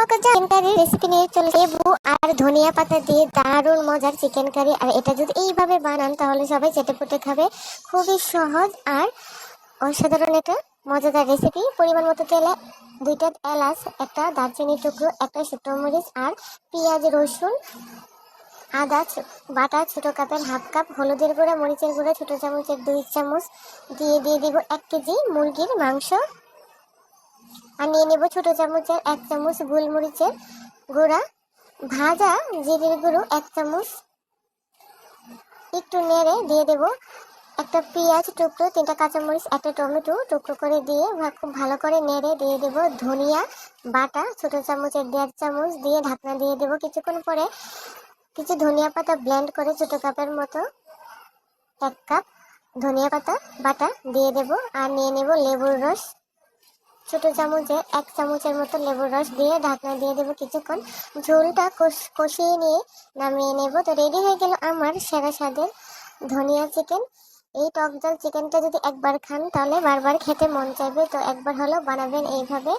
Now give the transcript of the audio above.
টক chicken curry recipe নিয়ে চলে লেবু আর ধনিয়া পাতা দিয়ে দারুণ মজার চিকেন কারি। আর এটা যদি এইভাবে বানান, তাহলে সবাই চেটে পুটে খাবে। খুবই সহজ আর অসাধারণ এটা মজাদার রেসিপি পরিমাণ মতো তেলে, দুইটা এলাচ, একটা দারচিনি টুকরো, একটা শুকনো মরিচ আর পেঁয়াজ, রসুন, আদা বাটা, ছোটো কাপের হাফ কাপ, হলুদের গুঁড়া, মরিচের গুঁড়া, ছোটো চামচের দুই চামচ। দিয়ে দিয়ে দিব এক কেজি মুরগির মাংস। আর নিয়ে নেব ছোটো চামচের এক চামচ গোলমরিচের গুঁড়া। ভাজা জিরের গুঁড়ো এক চামচ। একটু নেড়ে দিয়ে দেব। একটা পেঁয়াজ টুকরো, তিনটা কাঁচামরিচ, একটা টমেটো টুকরো করে দিয়ে খুব ভালো করে নেড়ে দিয়ে দেব। ধনিয়া বাটা, ছোটো চামচের দেড় চামচ দিয়ে ঢাকনা দিয়ে দেব। কিছুক্ষণ পরে কিছু ধনিয়া পাতা ব্লেন্ড করে ছোটো কাপের মতো এক কাপ ধনিয়া পাতা বাটা দিয়ে দেব। আর নিয়ে নেব লেবুর রস। ছোট চামচে এক চামচের মতো লেবুর রস দিয়ে ঢাকনা দিয়ে দেবো কিছুক্ষণ। ঝোলটা কষ- কষিয়ে নিয়ে নামিয়ে নেব। তো রেডি হয়ে গেল আমার সেরা স্বাদের ধনিয়া চিকেন। এই টক জল চিকেনটা যদি একবার খান তাহলে বারবার খেতে মন চাইবে। তো একবার হলেও বানাবেন এইভাবে।